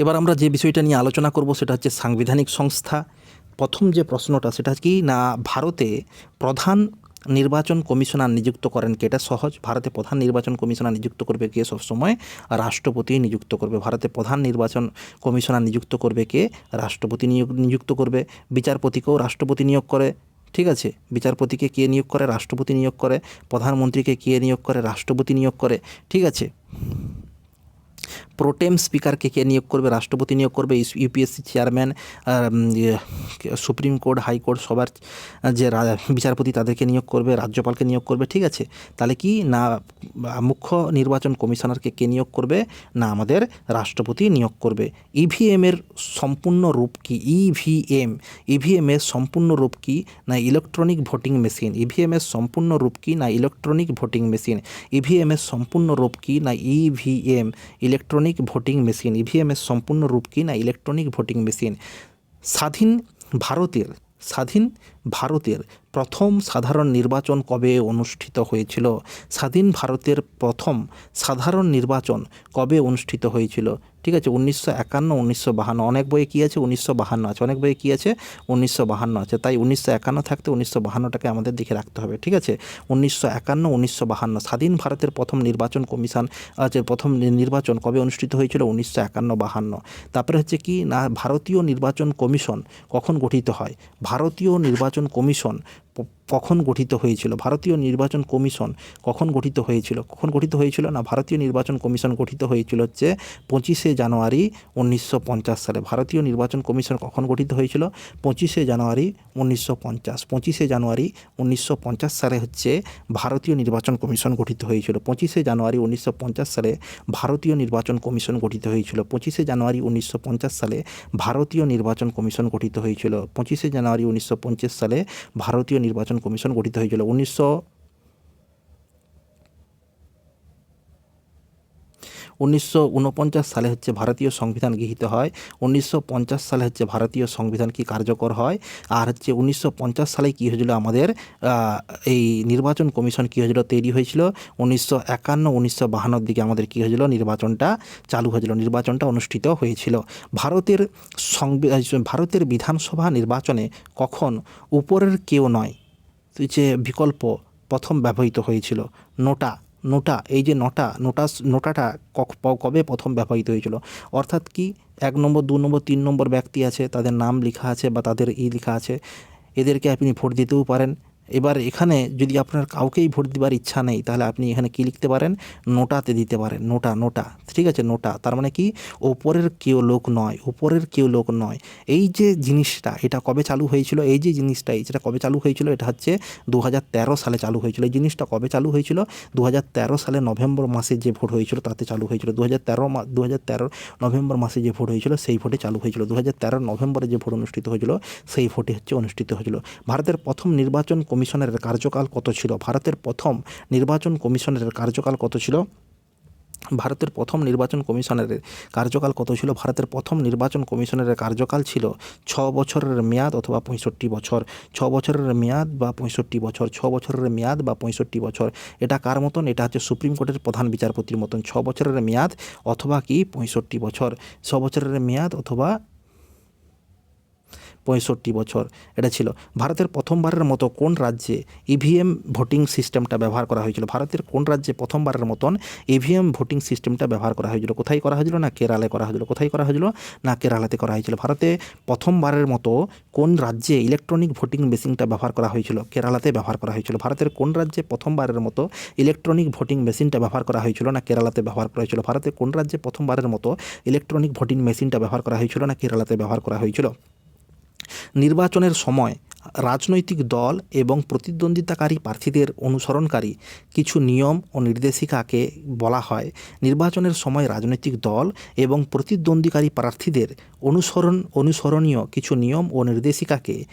এবার আমরা যে বিষয়টা নিয়ে আলোচনা করব সেটা হচ্ছে সাংবিধানিক সংস্থা। প্রথম যে প্রশ্নটা সেটা কি, না ভারতে প্রধান নির্বাচন কমিশনার নিযুক্ত করেন কে? এটা সহজ। ভারতে প্রধান নির্বাচন কমিশনার নিযুক্ত করবে কে সবসময়? রাষ্ট্রপতি নিযুক্ত করবে। ভারতে প্রধান নির্বাচন কমিশনার নিযুক্ত করবে কে? রাষ্ট্রপতি নিয়োগ, নিযুক্ত করবে। বিচারপতিকেও রাষ্ট্রপতি নিয়োগ করে। ঠিক আছে? বিচারপতিকে কে নিয়োগ করে? রাষ্ট্রপতি নিয়োগ করে। প্রধানমন্ত্রীকে কে নিয়োগ করে? রাষ্ট্রপতি নিয়োগ করে। ঠিক আছে? প্রোটেম স্পিকারকে কে নিয়োগ করবে, রাষ্ট্রপতি নিয়োগ করবে UPSC chairman supreme court high court সবার যে বিচারপতি তাদেরকে নিয়োগ করবে, রাজ্যপালকে নিয়োগ করবে, ঠিক আছে? তাহলে কি না মুখ্য নির্বাচন কমিশনারকে কে নিয়োগ করবে, না আমাদের রাষ্ট্রপতি নিয়োগ করবে? ইভিএমের সম্পূর্ণ রূপ কি? ইভিএম ইভিএমের সম্পূর্ণ রূপ কি? না ইলেকট্রনিক ভোটিং মেশিন ইভিএমের সম্পূর্ণ রূপ কি? না ইলেকট্রনিক ভোটিং মেশিন ইভিএমের সম্পূর্ণ রূপ কি? না ইভিএম ইলেকট্রনিক ভোটিং মেশিন ইভিএমের সম্পূর্ণ রূপ কি না? ইলেকট্রনিক ভোটিং মেশিন স্বাধীন ভারতের স্বাধীন ভারতের প্রথম সাধারণ নির্বাচন কবে অনুষ্ঠিত হয়েছিল? স্বাধীন ভারতের প্রথম সাধারণ নির্বাচন কবে অনুষ্ঠিত হয়েছিল? ঠিক আছে, উনিশশো একান্ন, উনিশশো বাহান্ন। অনেক বইয়ে কী আছে? উনিশশো বাহান্ন আছে। অনেক বইয়ে কী আছে? উনিশশো বাহান্ন আছে। তাই উনিশশো একান্ন থাকতে উনিশশো বাহান্নটাকে আমাদের দিকে রাখতে হবে, ঠিক আছে? উনিশশো একান্ন, উনিশশো বাহান্ন। স্বাধীন ভারতের প্রথম নির্বাচন কমিশন আছে প্রথম নির্বাচন কবে অনুষ্ঠিত হয়েছিল? উনিশশো একান্ন, বাহান্ন। তারপরে হচ্ছে কি? না, ভারতীয় নির্বাচন কমিশন কখন গঠিত হয়? ভারতীয় নির্বাচন কমিশন Bon, কখন গঠিত হয়েছিল? ভারতীয় নির্বাচন কমিশন কখন গঠিত হয়েছিল? কখন গঠিত হয়েছিল না? ভারতীয় নির্বাচন কমিশন গঠিত হয়েছিল হচ্ছে পঁচিশে জানুয়ারি উনিশশো পঞ্চাশ সালে। ভারতীয় নির্বাচন কমিশন কখন গঠিত হয়েছিল? পঁচিশে জানুয়ারি উনিশশো পঞ্চাশ। পঁচিশে জানুয়ারি উনিশশো পঞ্চাশ সালে হচ্ছে ভারতীয় নির্বাচন কমিশন গঠিত হয়েছিল। পঁচিশে জানুয়ারি উনিশশো পঞ্চাশ সালে ভারতীয় নির্বাচন কমিশন গঠিত হয়েছিল। পঁচিশে জানুয়ারি উনিশশো পঞ্চাশ সালে ভারতীয় নির্বাচন কমিশন গঠিত হয়েছিল। পঁচিশে জানুয়ারি উনিশশো পঞ্চাশ সালে ভারতীয় নির্বাচন কমিশন গঠিত হয়েছিল। উনিশশো উনিশশো উনপঞ্চাশ সালে হচ্ছে ভারতীয় সংবিধান গৃহীত হয়। উনিশশো পঞ্চাশ সালে হচ্ছে ভারতীয় সংবিধান কি কার্যকর হয়? আর হচ্ছে উনিশশো পঞ্চাশ সালে কী হয়েছিল আমাদের এই নির্বাচন কমিশন কী হয়েছিল? তৈরি হয়েছিল। উনিশশো একান্ন, উনিশশো বাহান্নর দিকে আমাদের কী হয়েছিল? নির্বাচনটা চালু হয়েছিল। নির্বাচনটা অনুষ্ঠিত হয়েছিল। ভারতের সংবি- ভারতের বিধানসভা নির্বাচনে কখন উপরের কেউ নয় যে বিকল্প প্রথম ব্যবহৃত হয়েছিল, নোটা নোটা, এই যে নোটা নোটা, নোটাটা কবে প্রথম ব্যবহৃত হয়েছিল? অর্থাৎ কি এক নম্বর, দু নম্বর, তিন নম্বর ব্যক্তি আছে, তাদের নাম লেখা আছে বা তাদের ই লেখা আছে, এদেরকে আপনি ভোট দিতেও পারেন। এবার এখানে যদি আপনার কাউকেই ভোট দেওয়ার ইচ্ছা নেই, তাহলে আপনি এখানে কি লিখতে পারেন? নোটাতে দিতে পারেন। নোটা নোটা, ঠিক আছে? নোটা। তার মানে কি? ওপরের কেউ লোক নয় উপরের কেউ লোক নয়। এই যে জিনিসটা, এটা কবে চালু হয়েছিল? এই যে জিনিসটা এই যেটা কবে চালু হয়েছিল, এটা হচ্ছে দু হাজার তেরো সালে চালু হয়েছিল। এই জিনিসটা কবে চালু হয়েছিল? দু হাজার তেরো সালে নভেম্বর মাসে যে ভোট হয়েছিল, তাতে চালু হয়েছিল। দু হাজার তেরো দু নভেম্বর মাসে যে ভোট হয়েছিল, সেই ভোটে চালু হয়েছিল। দু হাজার তেরো নভেম্বরে যে ভোট অনুষ্ঠিত হয়েছিল, সেই ভোটে হচ্ছে অনুষ্ঠিত হয়েছিল। ভারতের প্রথম নির্বাচন কমিশনের কার্যকাল কত ছিল? ভারতের প্রথম নির্বাচন কমিশনের কার্যকাল কত ছিল? ভারতের প্রথম নির্বাচন কমিশনের কার্যকাল কত ছিল? ভারতের প্রথম নির্বাচন কমিশনের কার্যকাল ছিল ছ বছরের মেয়াদ অথবা পঁয়ষট্টি বছর। ছ বছরের মেয়াদ বা পঁয়ষট্টি বছর। ছ বছরের মেয়াদ বা পঁয়ষট্টি বছর। এটা কার মতন? এটা হচ্ছে সুপ্রিম কোর্টের প্রধান বিচারপতির মতন। ছ বছরের মেয়াদ অথবা কি? পঁয়ষট্টি বছর। ছ বছরের মেয়াদ অথবা পঁয়ষট্টি বছর। এটা ছিল ভারতের প্রথমবারের মতো কোন রাজ্যে ইভিএম ভোটিং সিস্টেমটা ব্যবহার করা হয়েছিল? ভারতের কোন রাজ্যে প্রথমবারের মতন ইভিএম ভোটিং সিস্টেমটা ব্যবহার করা হয়েছিল? কোথায় করা হয়েছিল না কেরালায় করা হয়েছিল? কোথায় করা হয়েছিল না কেরালাতে করা হয়েছিল? ভারতে প্রথমবারের মতো কোন রাজ্যে ইলেকট্রনিক ভোটিং মেশিনটা ব্যবহার করা হয়েছিল? কেরালাতে ব্যবহার করা হয়েছিল। ভারতের কোন রাজ্যে প্রথমবারের মতো ইলেকট্রনিক ভোটিং মেশিনটা ব্যবহার করা হয়েছিল না কেরালাতে ব্যবহার করা হয়েছিল? ভারতের কোন রাজ্যে প্রথমবারের মতো ইলেকট্রনিক ভোটিং মেশিনটা ব্যবহার করা হয়েছিল না কেরালাতে ব্যবহার করা হয়েছিল? নির্বাচনের সময় রাজনৈতিক দল এবং প্রতিদ্বন্দ্বিতাকারী প্রার্থীদের অনুসরণকারী কিছু নিয়ম ও নির্দেশিকাকে বলা হয়। নির্বাচনের সময় রাজনৈতিক দল এবং প্রতিদ্বন্দ্বীকারী প্রার্থীদের অনুসরণ অনুসরণীয় কিছু নিয়ম ও নির্দেশিকাকে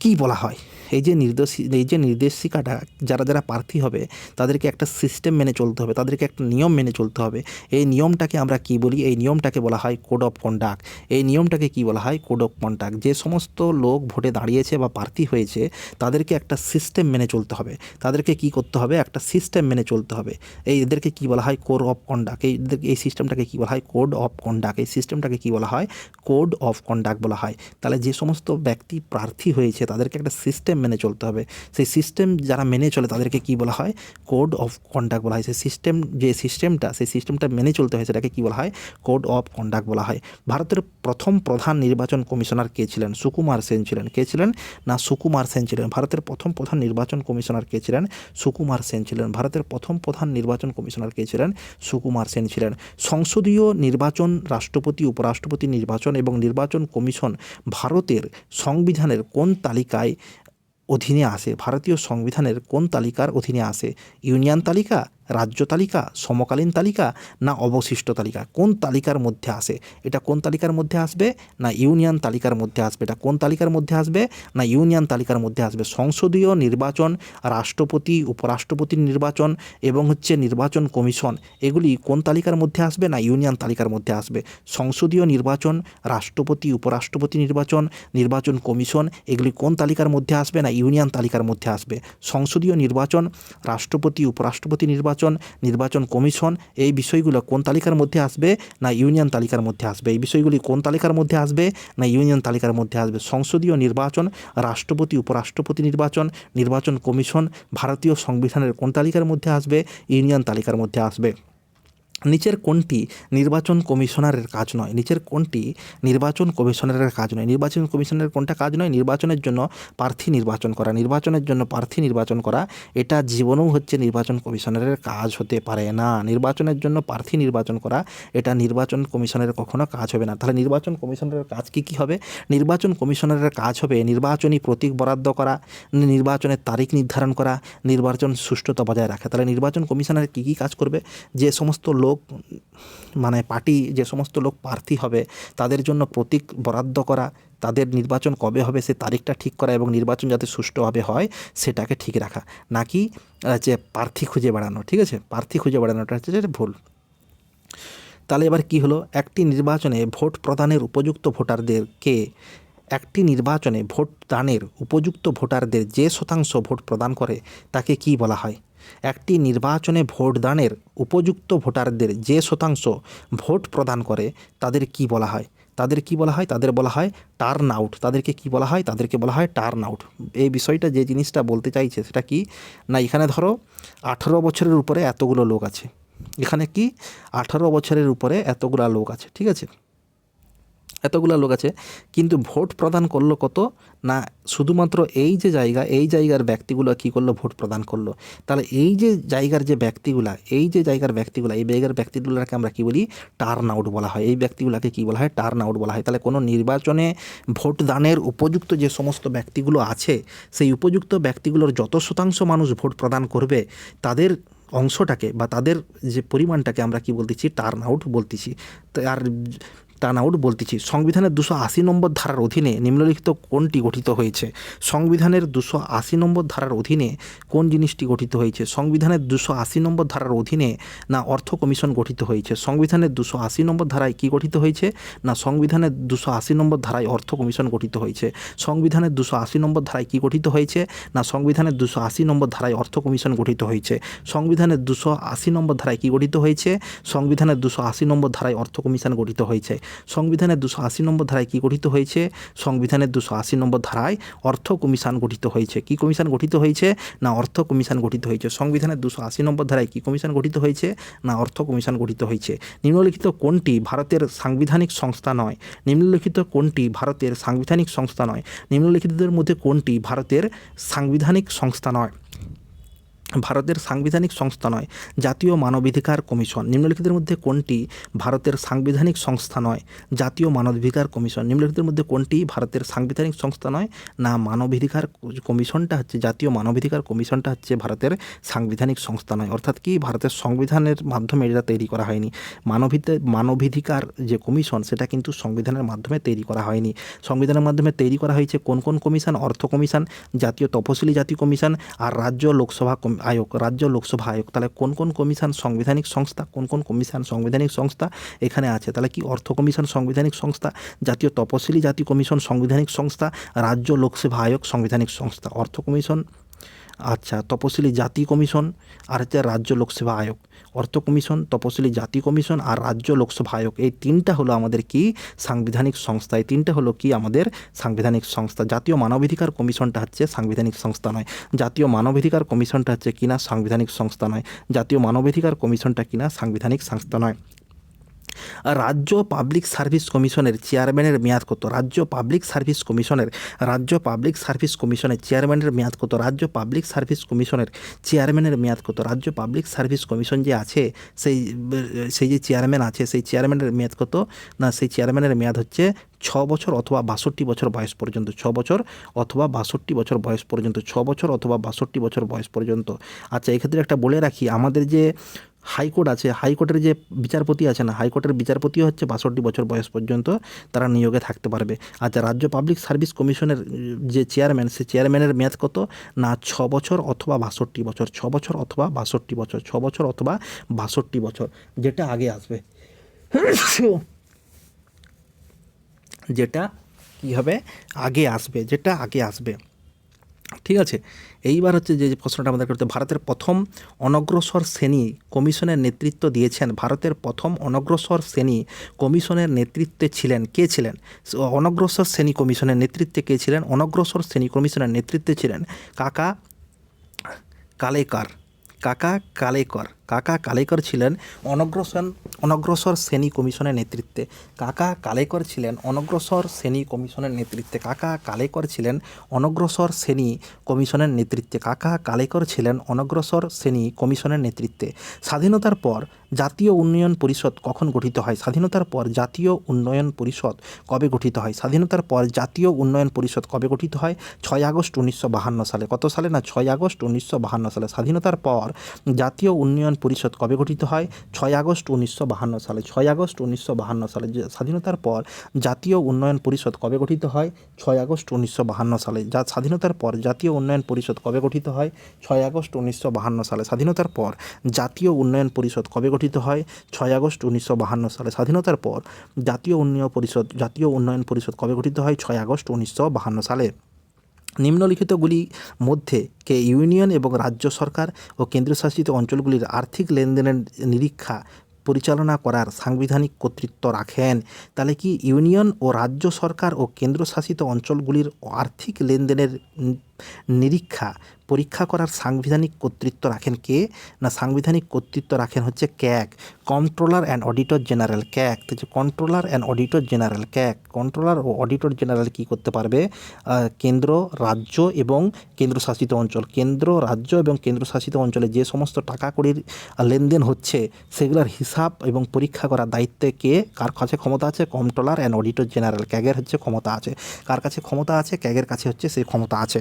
কি বলা হয়? এই যে নির্দেশ, এই যে নির্দেশিকাটা যারা যারা প্রার্থী হবে, তাদেরকে একটা সিস্টেম মেনে চলতে হবে, তাদেরকে একটা নিয়ম মেনে চলতে হবে। এই নিয়মটাকে আমরা কি বলি? এই নিয়মটাকে বলা হয় কোড অফ কন্ডাক্ট এই নিয়মটাকে কি বলা হয়? কোড অফ কন্ডাক্ট যে সমস্ত লোক ভোটে দাঁড়িয়েছে বা প্রার্থী হয়েছে, তাদেরকে একটা সিস্টেম মেনে চলতে হবে। তাদেরকে কি করতে হবে? একটা সিস্টেম মেনে চলতে হবে। এই এদেরকে কি বলা হয়? কোড অফ কন্ডাক্ট এই এই সিস্টেমটাকে কি বলা হয়? কোড অফ কন্ডাক্ট এই সিস্টেমটাকে কি বলা হয়? কোড অফ কন্ডাক্ট বলা হয়। তাহলে যে সমস্ত ব্যক্তি প্রার্থী হয়েছে, তাদেরকে একটা সিস্টেম মেনে চলতে হবে। সেই সিস্টেম যারা মেনে চলে তাদেরকে কি বলা হয়? কোড অফ কন্ডাক্ট বলা হয়। সেই সিস্টেম যে সিস্টেমটা সেই সিস্টেমটা মেনে চলতে হয় সেটাকে কী বলা হয়? কোড অফ কন্ডাক্ট বলা হয়। ভারতের প্রথম প্রধান নির্বাচন কমিশনার কে ছিলেন? সুকুমার সেন ছিলেন। কে ছিলেন? না, সুকুমার সেন ছিলেন। ভারতের প্রথম প্রধান নির্বাচন কমিশনার কে ছিলেন? সুকুমার সেন ছিলেন। ভারতের প্রথম প্রধান নির্বাচন কমিশনার কে ছিলেন? সুকুমার সেন ছিলেন। সংসদীয় নির্বাচন রাষ্ট্রপতি, উপরাষ্ট্রপতি নির্বাচন এবং নির্বাচন কমিশন ভারতের সংবিধানের কোন তালিকায় অধীনে আসে। ভারতীয় সংবিধানের কোন তালিকার অধীনে আসে? ইউনিয়ন তালিকা? রাজ্য তালিকা, সমকালীন তালিকা না অবশিষ্ট তালিকা? কোন তালিকার মধ্যে আসে? এটা কোন তালিকার মধ্যে আসবে না ইউনিয়ন তালিকার মধ্যে আসবে? এটা কোন তালিকার মধ্যে আসবে না ইউনিয়ন তালিকার মধ্যে আসবে? সংসদীয় নির্বাচন, রাষ্ট্রপতি, উপরাষ্ট্রপতির নির্বাচন এবং হচ্ছে নির্বাচন কমিশন, এগুলি কোন তালিকার মধ্যে আসবে না ইউনিয়ন তালিকার মধ্যে আসবে? সংসদীয় নির্বাচন, রাষ্ট্রপতি, উপরাষ্ট্রপতি নির্বাচন নির্বাচন কমিশন, এগুলি কোন তালিকার মধ্যে আসবে না ইউনিয়ন তালিকার মধ্যে আসবে? সংসদীয় নির্বাচন, রাষ্ট্রপতি, উপরাষ্ট্রপতি নির্বাচন নির্বাচন নির্বাচন কমিশন, এই বিষয়গুলো কোন তালিকার মধ্যে আসবে না ইউনিয়ন তালিকার মধ্যে আসবে? এই বিষয়গুলি কোন তালিকার মধ্যে আসবে না ইউনিয়ন তালিকার মধ্যে আসবে? সংসদীয় নির্বাচন, রাষ্ট্রপতি, উপরাষ্ট্রপতি নির্বাচন নির্বাচন কমিশন, ভারতীয় সংবিধানের কোন তালিকার মধ্যে আসবে? ইউনিয়ন তালিকার মধ্যে আসবে। নিচের কোনটি নির্বাচন কমিশনারের কাজ নয়। নিচের কোনটি নির্বাচন কমিশনারের কাজ নয়। নির্বাচন কমিশনের কোনটা কাজ নয়। নির্বাচনের জন্য প্রার্থী নির্বাচন করা। নির্বাচনের জন্য প্রার্থী নির্বাচন করা, এটা জীবনেও হচ্ছে নির্বাচন কমিশনারের কাজ হতে পারে না। নির্বাচনের জন্য প্রার্থী নির্বাচন করা, এটা নির্বাচন কমিশনের কখনো কাজ হবে না। তাহলে নির্বাচন কমিশনারের কাজ কী কী হবে? নির্বাচন কমিশনারের কাজ হবে নির্বাচনী প্রতীক বরাদ্দ করা, নির্বাচনের তারিখ নির্ধারণ করা, নির্বাচন সুষ্ঠুতা বজায় রাখা। তাহলে নির্বাচন কমিশনার কী কী কাজ করবে? যে সমস্ত লোক মানে পার্টি, যে সমস্ত লোক প্রার্থী হবে, তাদের জন্য প্রতীক বরাদ্দ করা, তাদের নির্বাচন কবে হবে, সে তারিখটা ঠিক করা এবং নির্বাচন যাতে সুষ্ঠুভাবে হয়, সেটাকে ঠিক রাখা। নাকি যে প্রার্থী খুঁজে বেড়ানো, ঠিক আছে? প্রার্থী খুঁজে বেড়ানোটা হচ্ছে ভুল। তাহলে এবার কি হলো? একটি নির্বাচনে ভোট প্রদানের উপযুক্ত ভোটারদেরকে, একটি নির্বাচনে ভোট দানের উপযুক্ত ভোটারদের যে শতাংশ ভোট প্রদান করে, তাকে কি বলা হয়? একটি নির্বাচনে ভোট দানের উপযুক্ত ভোটারদের যে শতাংশ ভোট প্রদান করে, তাদের কি বলা হয়? তাদের কি বলা হয়? তাদের বলা হয় টার্ন আউট তাদেরকে কি বলা হয়? তাদেরকে বলা হয় টার্ন আউট এই বিষয়টা যে জিনিসটা বলতে চাইছে, সেটা কি? না, এখানে ধরো আঠেরো বছরের উপরে এতগুলো লোক আছে। এখানে কি? আঠারো বছরের উপরে এতগুলা লোক আছে, ঠিক আছে? এতগুলা লোক আছে, কিন্তু ভোট প্রদান করল কত? না, শুধুমাত্র এই যে জায়গা, এই জায়গার ব্যক্তিগুলো কী করল? ভোট প্রদান করল। তাহলে এই যে জায়গার যে ব্যক্তিগুলা, এই যে জায়গার ব্যক্তিগুলা, এই জায়গার ব্যক্তিগুলোকে আমরা কি বলি? টার্ন আউট বলা হয়। এই ব্যক্তিগুলোকে কি বলা হয়? টার্ন আউট বলা হয়। তাহলে কোনো নির্বাচনে ভোট দানের উপযুক্ত যে সমস্ত ব্যক্তিগুলো আছে, সেই উপযুক্ত ব্যক্তিগুলোর যত শতাংশ মানুষ ভোট প্রদান করবে, তাদের অংশটাকে বা তাদের যে পরিমাণটাকে আমরা কি বলতেছি? টার্ন আউট বলতেছি। তো টার্ন বলতেছি। সংবিধানের দুশো আশি নম্বর ধারার অধীনে নিম্নলিখিত কোনটি গঠিত হয়েছে? সংবিধানের দুশো আশি নম্বর ধারার অধীনে কোন জিনিসটি গঠিত হয়েছে? সংবিধানের দুশো আশি নম্বর ধারার অধীনে না অর্থ কমিশন গঠিত হয়েছে? সংবিধানের দুশো আশি নম্বর ধারায় কি গঠিত হয়েছে? না সংবিধানের দুশো আশি নম্বর ধারায় অর্থ কমিশন গঠিত হয়েছে? সংবিধানের দুশো আশি নম্বর ধারায় কি গঠিত হয়েছে? না সংবিধানের দুশো আশি নম্বর ধারায় অর্থ কমিশন গঠিত হয়েছে? সংবিধানের দুশো আশি নম্বর ধারায় কি গঠিত হয়েছে? সংবিধানের দুশো আশি নম্বর ধারায় অর্থ কমিশন গঠিত হয়েছে। সংবিধানের দুশো আশি নম্বর ধারায় কি গঠিত হয়েছে? সংবিধানের দুশো আশি নম্বর ধারায় অর্থ কমিশন গঠিত হয়েছে। কি কমিশন গঠিত হয়েছে? না অর্থ কমিশন গঠিত হয়েছে। সংবিধানের দুশো আশি নম্বর ধারায় কি কমিশন গঠিত হয়েছে? না অর্থ কমিশন গঠিত হয়েছে। নিম্নলিখিত কোনটি ভারতের সাংবিধানিক সংস্থা নয়? নিম্নলিখিত কোনটি ভারতের সাংবিধানিক সংস্থা নয়? নিম্নলিখিতদের মধ্যে কোনটি ভারতের সাংবিধানিক সংস্থা নয়? ভারতের সাংবিধানিক সংস্থা নয়, জাতীয় মানবাধিকার কমিশন। নিম্নলিখিতের মধ্যে কোনটি ভারতের সাংবিধানিক সংস্থা নয়, জাতীয় মানবাধিকার কমিশন। নিম্নলিখিতের মধ্যে কোনটি ভারতের সাংবিধানিক সংস্থা নয়, না মানবাধিকার কমিশনটা হচ্ছে জাতীয় মানবাধিকার কমিশনটা হচ্ছে ভারতের সাংবিধানিক সংস্থা নয়। অর্থাৎ কি ভারতের সংবিধানের মাধ্যমে এটা তৈরি করা হয়নি। মানবিতে, মানবাধিকার যে কমিশন, সেটা কিন্তু সংবিধানের মাধ্যমে তৈরি করা হয়নি। সংবিধানের মাধ্যমে তৈরি করা হয়েছে কোন কোন কমিশন? অর্থ কমিশন, জাতীয় তপশিলি জাতি কমিশন আর রাজ্য লোকসভা কমি- আয়োগ, রাজ্য লোকসভা আয়োগ, তাহলে কোন কোন কমিশন সাংবিধানিক সংস্থা, কোন কোন কমিশন সাংবিধানিক সংস্থা এখানে আছে? তাহলে কি অর্থ কমিশন সাংবিধানিক সংস্থা, জাতীয় তপশিলি জাতি কমিশন সাংবিধানিক সংস্থা, রাজ্য লোকসভা আয়োগ সাংবিধানিক সংস্থা? অর্থ কমিশন আচ্ছা তপশিলি জাতি কমিশন আর হচ্ছে রাজ্য লোকসভা আয়োগ। অর্থ কমিশন, তপশিলি জাতি কমিশন আর রাজ্য লোকসভা আয়োগ। এই তিনটা হলো আমাদের কি সাংবিধানিক সংস্থা। এই তিনটা হলো কি আমাদের সাংবিধানিক সংস্থা। জাতীয় মানবাধিকার কমিশনটা হচ্ছে সাংবিধানিক সংস্থা নয়। জাতীয় মানবাধিকার কমিশনটা হচ্ছে কিনা সাংবিধানিক সংস্থা নয়। জাতীয় মানবাধিকার কমিশনটা কিনা সাংবিধানিক সংস্থা নয়। রাজ্য পাবলিক সার্ভিস কমিশনের চেয়ারম্যানের মেয়াদ কত? রাজ্য পাবলিক সার্ভিস কমিশনের, রাজ্য পাবলিক সার্ভিস কমিশনের চেয়ারম্যানের মেয়াদ কত? রাজ্য পাবলিক সার্ভিস কমিশনের চেয়ারম্যানের মেয়াদ কত? রাজ্য পাবলিক সার্ভিস কমিশন যে আছে, সেই সেই যে চেয়ারম্যান আছে, সেই চেয়ারম্যানের মেয়াদ কত? না, সেই চেয়ারম্যানের মেয়াদ হচ্ছে ছ বছর অথবা বাষট্টি বছর বয়স পর্যন্ত। ছ বছর অথবা বাষট্টি বছর বয়স পর্যন্ত। ছ বছর অথবা বাষট্টি বছর বয়স পর্যন্ত। আচ্ছা এক্ষেত্রে একটা বলে রাখি, আমাদের যে হাইকোর্ট আছে, হাইকোর্টের যে বিচারপতি আছে না, হাইকোর্টের বিচারপতিও হচ্ছে বাষট্টি বছর বয়স পর্যন্ত তারা নিয়োগে থাকতে পারবে। আচ্ছা রাজ্য পাবলিক সার্ভিস কমিশনের যে চেয়ারম্যান, সে চেয়ারম্যানের মেয়াদ কত? না, ছ বছর অথবা বাষট্টি বছর, ছ বছর অথবা বাষট্টি বছর, ছ বছর অথবা বাষট্টি বছর, যেটা আগে আসবে। যেটা কী হবে? আগে আসবে, যেটা আগে আসবে। ঠিক আছে? এইবার হচ্ছে যে প্রশ্নটা আমাদের করতে ভারতের প্রথম অনগ্রসর শ্রেণি কমিশনের নেতৃত্ব দিয়েছেন। ভারতের প্রথম অনগ্রসর শ্রেণি কমিশনের নেতৃত্বে ছিলেন। কে ছিলেন? অনগ্রসর শ্রেণি কমিশনের নেতৃত্বে কে ছিলেন? অনগ্রসর শ্রেণি কমিশনের নেতৃত্বে ছিলেন কাকা কালেকার। কাকা কালেকর। কাকা কালেকর ছিলেন অনগ্রসর অনগ্রসর শ্রেণি কমিশনের নেতৃত্বে। কাকা কালেকর ছিলেন অনগ্রসর শ্রেণি কমিশনের নেতৃত্বে। কাকা কালেকর ছিলেন অনগ্রসর শ্রেণি কমিশনের নেতৃত্বে। কাকা কালেকর ছিলেন অনগ্রসর শ্রেণি কমিশনের নেতৃত্বে। স্বাধীনতার পর জাতীয় উন্নয়ন পরিষদ কখন গঠিত হয়? স্বাধীনতার পর জাতীয় উন্নয়ন পরিষদ কবে গঠিত হয়? স্বাধীনতার পর জাতীয় উন্নয়ন পরিষদ কবে গঠিত হয়? ছয় আগস্ট উনিশশো সালে। কত সালে না? ছয় আগস্ট উনিশশো সালে। স্বাধীনতার পর জাতীয় উন্নয়ন পরিষদ কবে গঠিত হয়? ছয় আগস্ট উনিশশো বাহান্ন সালে। ছয় আগস্ট উনিশশো বাহান্ন সালে স্বাধীনতার পর জাতীয় উন্নয়ন পরিষদ কবে গঠিত হয়? ছয় আগস্ট উনিশশো বাহান্ন সালে। যা স্বাধীনতার পর জাতীয় উন্নয়ন পরিষদ কবে গঠিত হয়? ছয় আগস্ট উনিশশো বাহান্ন সালে। স্বাধীনতার পর জাতীয় উন্নয়ন পরিষদ কবে গঠিত হয়? ছয় আগস্ট উনিশশো বাহান্ন সালে। স্বাধীনতার পর জাতীয় উন্নয়ন পরিষদ, জাতীয় উন্নয়ন পরিষদ কবে গঠিত হয়? ছয় আগস্ট উনিশশো বাহান্ন সালে। নিম্নলিখিতগুলি মধ্যে কে ইউনিয়ন এবং রাজ্য সরকার ও কেন্দ্রশাসিত অঞ্চলগুলির আর্থিক লেনদেনের নিরীক্ষা পরিচালনা করার সাংবিধানিক কর্তৃত্ব রাখেন। তাহলে কি ইউনিয়ন ও রাজ্য সরকার ও কেন্দ্রশাসিত অঞ্চলগুলির আর্থিক লেনদেনের নিরীক্ষা, পরীক্ষা করার সাংবিধানিক কর্তৃত্ব রাখেন কে? না, সাংবিধানিক কর্তৃত্ব রাখেন হচ্ছে CAG controller and auditor general CAG. তো যে controller and auditor general CAG controller O auditor general কী করতে পারবে? কেন্দ্র, রাজ্য এবং কেন্দ্রশাসিত অঞ্চল। কেন্দ্র, রাজ্য এবং কেন্দ্রশাসিত অঞ্চলে যে সমস্ত টাকা কড়ির লেনদেন হচ্ছে, সেগুলোর হিসাব এবং পরীক্ষা করার দায়িত্বে কে? কার কাছে ক্ষমতা আছে? কন্ট্রোলার অ্যান্ড অডিটর জেনারেল ক্যাগের হচ্ছে ক্ষমতা আছে। কার কাছে ক্ষমতা আছে? ক্যাগের কাছে হচ্ছে সেই ক্ষমতা আছে।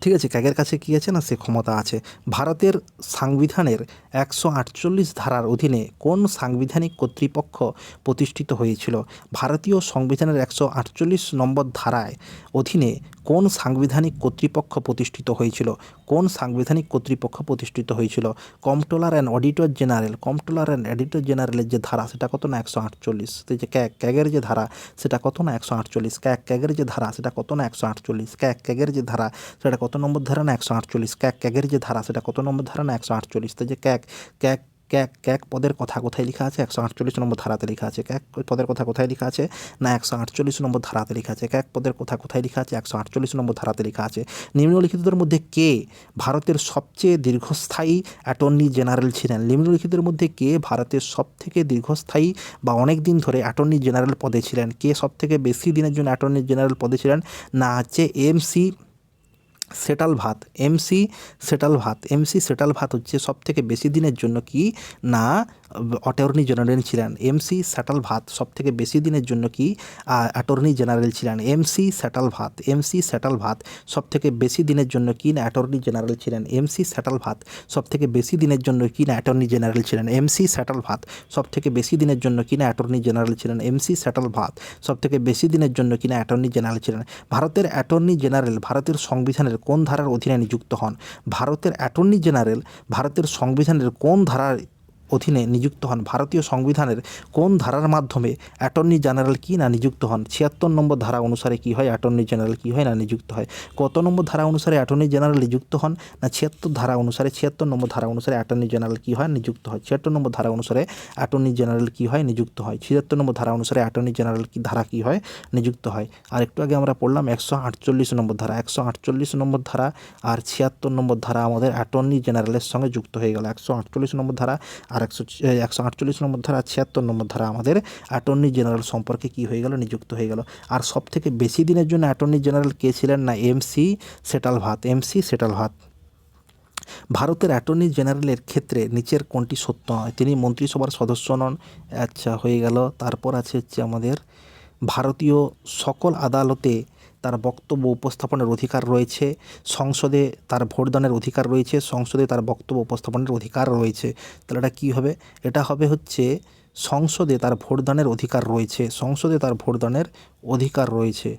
ঠিক আছে ক্যাগের কাছে কী আছে না, সে ক্ষমতা আছে। ভারতের সাংবিধানের একশো আটচল্লিশ ধারার অধীনে কোন সাংবিধানিক কর্তৃপক্ষ প্রতিষ্ঠিত হয়েছিল? ভারতীয় সংবিধানের একশো আটচল্লিশ নম্বর ধারায় অধীনে কোন সাংবিধানিক কর্তৃপক্ষ প্রতিষ্ঠিত হয়েছিল? কোন সাংবিধানিক কর্তৃপক্ষ প্রতিষ্ঠিত হয়েছিল? Comptroller and auditor general comptroller and auditor জেনারেলের যে ধারা, সেটা কত না একশো আটচল্লিশ? যে ক্যাগ, ক্যাগের যে ধারা, সেটা কত না একশো আটচল্লিশ? ক্যাক ক্যাগের যে ধারা, সেটা কত না একশো আটচল্লিশ? ক্যাগ, ক্যাগের যে ধারা, সেটা কত নম্বর ধারা না একশো আটচল্লিশ? ক্যাক ক্যাগের যে ধারা, সেটা কত নম্বর ধারা না একশো আটচল্লিশ? তো যে ক্যাক ক্যাগ ক্যাক ক্যাক পদের কথা কোথায় লেখা আছে? একশো আটচল্লিশ নম্বর ধারাতে লেখা আছে। ক্যাক পদের কথা কোথায় লেখা আছে? না, একশো আটচল্লিশ নম্বর ধারাতে লেখা আছে। ক্যাক পদের কথা কোথায় লেখা আছে? একশো আটচল্লিশ নম্বর ধারাতে লেখা আছে। নিম্নলিখিতদের মধ্যে কে ভারতের সবচেয়ে দীর্ঘস্থায়ী অ্যাটর্নি জেনারেল ছিলেন? নিম্নলিখিতের মধ্যে কে ভারতের সবথেকে দীর্ঘস্থায়ী বা অনেক দিন ধরে অ্যাটর্নি জেনারেল পদে ছিলেন? কে সবথেকে বেশি দিনের জন্য অ্যাটর্নি জেনারেল পদে ছিলেন? না হচ্ছে এমসি সেটাল ভাত এমসি সেটাল ভাত এমসি সেটাল ভাত হচ্ছে সব থেকে বেশি দিনের জন্য কি না অ্যাটর্নি জেনারেল ছিলেন। এমসি স্যাটাল ভাত সব থেকে বেশি দিনের জন্য কি অ্যাটর্নি জেনারেল ছিলেন। M C Setalvad M C Setalvad ভাত সব থেকে বেশি দিনের জন্য কি না অ্যাটর্নি জেনারেল ছিলেন। এমসি স্যাটাল ভাত সব থেকে বেশি দিনের জন্য কি না অ্যাটর্নি জেনারেল ছিলেন। এমসি স্যাটাল ভাত সব থেকে বেশি দিনের জন্য কি না অ্যাটর্নি জেনারেল ছিলেন। এমসি স্যাটাল ভাত সব থেকে বেশি দিনের জন্য কি না অ্যাটর্নি জেনারেল ছিলেন। ভারতের অ্যাটর্নি জেনারেল ভারতের সংবিধানের কোন ধারার অধীনে নিযুক্ত হন? ভারতের অ্যাটর্নি জেনারেল ভারতের সংবিধানের কোন ধারার অধীনে নিযুক্ত হন। ভারতীয় সংবিধানের কোন ধারার মাধ্যমে অ্যাটর্নি জেনারেল কি না নিযুক্ত হন? ছিয়াত্তর নম্বর ধারা অনুসারে কি হয়? অ্যাটর্নি জেনারেল কি হয় না নিযুক্ত হয়? কত নম্বর ধারা অনুসারে অ্যাটর্নি জেনারেল নিযুক্ত হন না ছিয়াত্তর ধারা অনুসারে? ছিয়াত্তর নম্বর ধারা অনুসারে অ্যাটর্নি জেনারেল কি হয়? নিযুক্ত হয়। ছিয়াত্তর নম্বর ধারা অনুসারে অ্যাটর্নি জেনারেল কি হয়? নিযুক্ত হয়। ছিয়াত্তর নম্বর ধারা অনুসারে অ্যাটর্নি জেনারেল কি ধারা কি হয়? নিযুক্ত হয়। আর একটু আগে আমরা পড়লাম একশো আটচল্লিশ নম্বর ধারা। একশো আটচল্লিশ নম্বর ধারা আর ছিয়াত্তর নম্বর ধারা আমাদের অ্যাটর্নি জেনারেলের সঙ্গে যুক্ত হয়ে গেল। একশো আটচল্লিশ নম্বর ধারা আর একশো একশো আটচল্লিশ নম্বর ধারা, ছিয়াত্তর নম্বর ধারা আমাদের অ্যাটর্নি জেনারেল সম্পর্কে কি হয়ে গেল, নিযুক্ত হয়ে গেল। আর সব থেকে বেশি দিনের জন্য অ্যাটর্নি জেনারেল কে ছিলেন না এমসি সেটাল ভাত এমসি সেটাল ভাত ভারতের অ্যাটর্নি জেনারেলের ক্ষেত্রে নিচের কোনটি সত্য নয়? তিনি মন্ত্রিসভার সদস্য নন। আচ্ছা হয়ে গেল। তারপর আছে হচ্ছে আমাদের ভারতীয় সকল আদালতে তার বক্তব্য উপস্থাপনের অধিকার রয়েছে, সংসদে তার ভোটদানের অধিকার রয়েছে, সংসদে তার বক্তব্য উপস্থাপনের অধিকার রয়েছে। তাহলে এটা কী হবে? এটা হবে হচ্ছে সংসদে তার ভোটদানের অধিকার রয়েছে, সংসদে তার ভোটদানের অধিকার রয়েছে।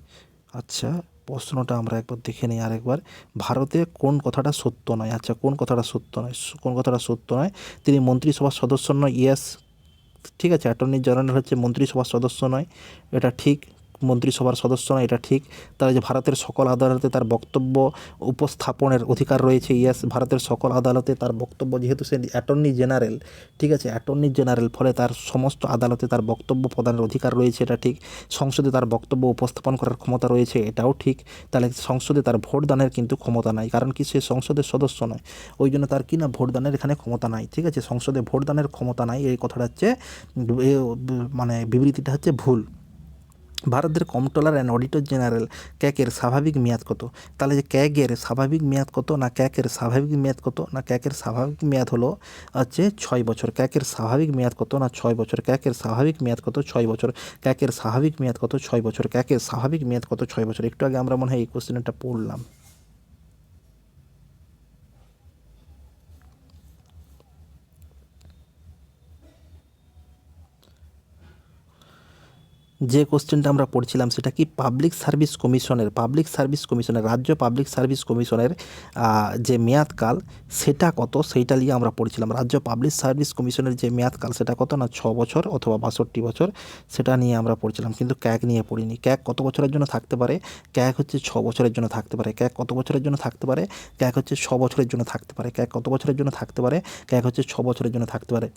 আচ্ছা প্রশ্নটা আমরা একবার দেখে নিই আরেকবার। ভারতে কোন কথাটা সত্য নয়? আচ্ছা কোন কথাটা সত্য নয়? কোন কথাটা সত্য নয়? তিনি মন্ত্রিসভার সদস্য নয়, ইয়েস, ঠিক আছে, অ্যাটর্নি জেনারেল হচ্ছে মন্ত্রিসভার সদস্য নয়, এটা ঠিক। মন্ত্রিসভার সদস্য নয় এটা ঠিক। তার যে ভারতের সকল আদালতে তার বক্তব্য উপস্থাপনের অধিকার রয়েছে, ইয়েস, ভারতের সকল আদালতে তার বক্তব্য, যেহেতু সে অ্যাটর্নি জেনারেল, ঠিক আছে, অ্যাটর্নি জেনারেল, ফলে তার সমস্ত আদালতে তার বক্তব্য প্রদানের অধিকার রয়েছে, এটা ঠিক। সংসদে তার বক্তব্য উপস্থাপন করার ক্ষমতা রয়েছে, এটাও ঠিক। তাহলে সংসদে তার ভোট দানের কিন্তু ক্ষমতা নাই, কারণ কি সে সংসদের সদস্য নয়। ওই জন্য তার কি না ভোট দানের এখানে ক্ষমতা নাই, ঠিক আছে? সংসদে ভোট দানের ক্ষমতা নাই, এই কথাটা হচ্ছে মানে বিবৃতিটা হচ্ছে ভুল। ভারতের কমট্রোলার অ্যান্ড অডিটর জেনারেল ক্যাকের স্বাভাবিক মেয়াদ কত? তাহলে যে ক্যাকের স্বাভাবিক মেয়াদ কত না ক্যাকের স্বাভাবিক মেয়াদ কত না ক্যাকের স্বাভাবিক মেয়াদ হলো হচ্ছে ছয় বছর? ক্যাকের স্বাভাবিক মেয়াদ কত না ছয় বছর? ক্যাকের স্বাভাবিক মেয়াদ কত ছয় বছর? ক্যাকের স্বাভাবিক মেয়াদ কত ছয় বছর? ক্যাকের স্বাভাবিক মেয়াদ কত ছয় বছর? একটু আগে আমরা মনে হয় এই কোশ্চেনটা পড়লাম। যে কোশ্চেনটা আমরা পড়ছিলাম সেটা কি পাবলিক সার্ভিস কমিশনের পাবলিক সার্ভিস কমিশনের রাজ্য পাবলিক সার্ভিস কমিশনের যে মেয়াদকাল সেটা কত? সেইটা নিয়ে আমরা পড়ছিলাম। রাজ্য পাবলিক সার্ভিস কমিশনের যে মেয়াদকাল সেটা কত না ছ বছর অথবা বাষট্টি বছর সেটা নিয়ে আমরা পড়ছিলাম। কিন্তু ক্যাক নিয়ে পড়িনি। ক্যাক কত বছরের জন্য থাকতে পারে? ক্যাক হচ্ছে ছ বছরের জন্য থাকতে পারে। ক্যাক কত বছরের জন্য থাকতে পারে? ক্যাক হচ্ছে ছ বছরের জন্য থাকতে পারে। ক্যাক কত বছরের জন্য থাকতে পারে? ক্যাক হচ্ছে ছ বছরের জন্য থাকতে পারে।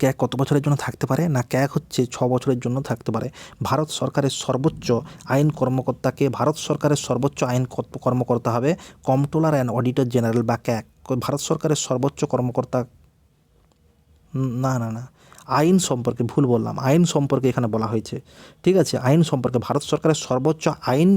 ক্যাক কত বছরের জন্য থাকতে পারে, না ক্যাক হচ্ছে ছ বছরের জন্য থাকতে পারে। ভারত সরকারের সর্বোচ্চ আইন কর্মকর্তাকে ভারত সরকারের সর্বোচ্চ আইন কর্মকর্তা হবে কমট্রোলার অ্যান্ড অডিটর জেনারেল বা ক্যাক ভারত সরকারের সর্বোচ্চ কর্মকর্তা, না না না। আইন সম্পর্কে ভুল বললাম, আইন সম্পর্কে এখানে বলা হয়েছে। ঠিক আছে? আইন সম্পর্কে ভারত সরকারের সর্বোচ্চ আইন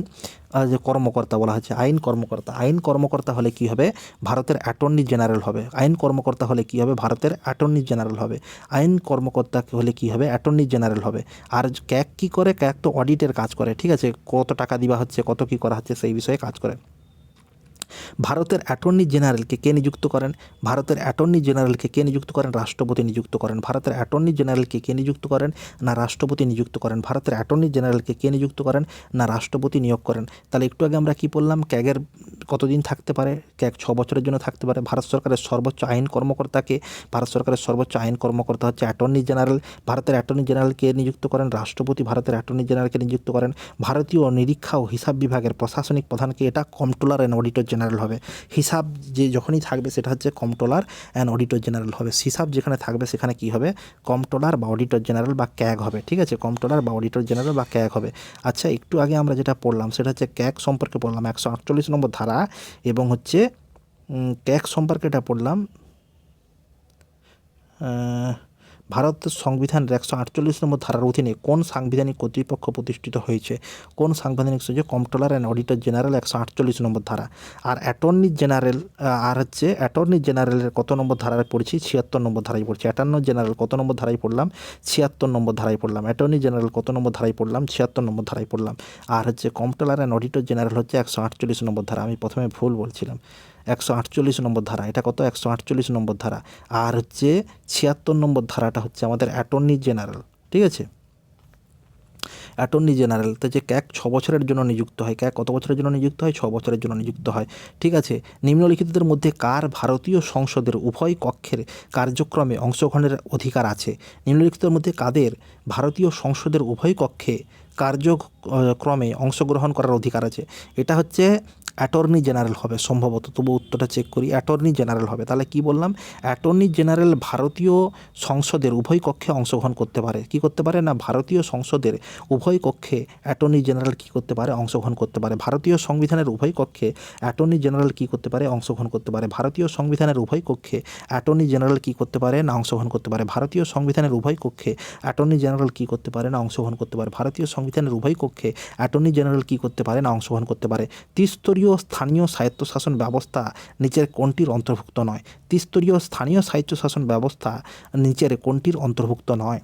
যে কর্মকর্তা বলা হয়েছে, আইন কর্মকর্তা। আইন কর্মকর্তা হলে কি হবে? ভারতের অ্যাটর্নি জেনারেল হবে। আইন কর্মকর্তা হলে কি হবে? ভারতের অ্যাটর্নি জেনারেল হবে। আইন কর্মকর্তা হলে কি হবে? অ্যাটর্নি জেনারেল হবে। আর ক্যাক কি করে? ক্যাক তো অডিটের কাজ করে। ঠিক আছে? কত টাকা দেওয়া হচ্ছে? কত কি করা হচ্ছে? সেই বিষয়ে কাজ করে। ভারতের অ্যাটর্নি জেনারেলকে কে নিযুক্ত করেন? ভারতের অ্যাটর্নি জেনারেলকে কে নিযুক্ত করেন? রাষ্ট্রপতি নিযুক্ত করেন। ভারতের অ্যাটর্নি জেনারেলকে কে নিযুক্ত করেন? না রাষ্ট্রপতি নিযুক্ত করেন। ভারতের অ্যাটর্নি জেনারেলকে কে নিযুক্ত করেন? না রাষ্ট্রপতি নিয়োগ করেন। তাহলে একটু আগে আমরা কি বললাম? ক্যাগের কতদিন থাকতে পারে? ক্যাগ ছ বছরের জন্য থাকতে পারে। ভারত সরকারের সর্বোচ্চ আইন কর্মকর্তাকে? ভারত সরকারের সর্বোচ্চ আইন কর্মকর্তা হচ্ছে অ্যাটর্নি জেনারেল। ভারতের অ্যাটর্নি জেনারেলকে নিযুক্ত করেন? রাষ্ট্রপতি ভারতের অ্যাটর্নি জেনারেলকে নিযুক্ত করেন। ভারতীয় নিরীক্ষা ও হিসাব বিভাগের প্রশাসনিক প্রধানকে এটা কম্ট্রোলার অ্যান্ড অডিটর জেনারেল হবে। হিসাব যে যখনই থাকবে সেটা হচ্ছে কম্ট্রোলার অ্যান্ড অডিটর জেনারেল হবে। হিসাব যেখানে থাকবে সেখানে কি হবে? কম্ট্রোলার বা অডিটর জেনারেল বা ক্যাগ হবে, ঠিক আছে? কম্ট্রোলার বা অডিটর জেনারেল বা ক্যাগ হবে। আচ্ছা একটু আগে আমরা যেটা পড়লাম সেটা হচ্ছে ক্যাগ সম্পর্কে পড়লাম, একশো আটচল্লিশ নম্বর ধারা এবং হচ্ছে ক্যাগ সম্পর্কে এটা পড়লাম ভারতের সংবিধানের একশো আটচল্লিশ নম্বর ধারার অধীনে কোন সাংবিধানিক কর্তৃপক্ষ প্রতিষ্ঠিত হয়েছে? কোন সাংবিধানিক যে কম্পট্রোলার অ্যান্ড অডিটর জেনারেল একশো আটচল্লিশ নম্বর ধারা। আর অ্যাটর্নি জেনারেল আর হচ্ছে অ্যাটর্নি জেনারেলের কত নম্বর ধারায় পড়ছি? ছিয়াত্তর নম্বর ধারায় পড়ছি। অ্যাটর্নি জেনারেল কত নম্বর ধারায় পড়লাম? ছিয়াত্তর নম্বর ধারায় পড়লাম। অ্যাটর্নি জেনারেল কত নম্বর ধারায় পড়লাম? ছিয়াত্তর নম্বর ধারায় পড়লাম। আর হচ্ছে কম্পট্রোলার অ্যান্ড অডিটর জেনারেল হচ্ছে একশো আটচল্লিশ নম্বর ধারা। আমি প্রথমে ভুল বলছিলাম। একশো আটচল্লিশ নম্বর ধারা। এটা কত? একশো আটচল্লিশ নম্বর ধারা। আর হচ্ছে ছিয়াত্তর নম্বর ধারাটা হচ্ছে আমাদের অ্যাটর্নি জেনারেল। ঠিক আছে? অ্যাটর্নি জেনারেল তো যে ক্যাক ছ বছরের জন্য নিযুক্ত হয়। ক্যাক কত বছরের জন্য নিযুক্ত হয়? ছ বছরের জন্য নিযুক্ত হয়। ঠিক আছে? নিম্নলিখিতদের মধ্যে কার ভারতীয় সংসদের উভয় কক্ষের কার্যক্রমে অংশগ্রহণের অধিকার আছে? নিম্নলিখিতদের মধ্যে কাদের ভারতীয় সংসদের উভয় কক্ষে কার্যক্রমে অংশগ্রহণ করার অধিকার আছে? এটা হচ্ছে অ্যাটর্নি জেনারেল হবে সম্ভবত তবু উত্তরটা চেক করি অ্যাটর্নি জেনারেল হবে। তাহলে কি বললাম? অ্যাটর্নি জেনারেল ভারতীয় সংসদের উভয় কক্ষে অংশগ্রহণ করতে পারে। কি করতে পারে না? ভারতীয় সংসদের উভয় কক্ষে অ্যাটর্নি জেনারেল কি করতে পারে? অংশগ্রহণ করতে পারে। ভারতীয় সংবিধানের উভয় কক্ষে অ্যাটর্নি জেনারেল কি করতে পারে? অংশগ্রহণ করতে পারে। ভারতীয় সংবিধানের উভয় কক্ষে অ্যাটর্নি জেনারেল কি করতে পারে? না, অংশগ্রহণ করতে পারে। ভারতীয় সংবিধানের উভয় কক্ষে অ্যাটর্নি জেনারেল কি করতে পারে? না, অংশগ্রহণ করতে পারে। ভারতীয় সংবিধানের উভয় কক্ষে অ্যাটর্নি জেনারেল কি করতে পারে? না, অংশগ্রহণ করতে পারে। ত্রিস্তরীয় স্থানীয় স্বায়ত্তশাসন ব্যবস্থা নিচের কোনটির অন্তর্ভুক্ত নয়। ত্রিস্তরীয় স্থানীয় স্বায়ত্তশাসন ব্যবস্থা নিচের কোনটির অন্তর্ভুক্ত নয়।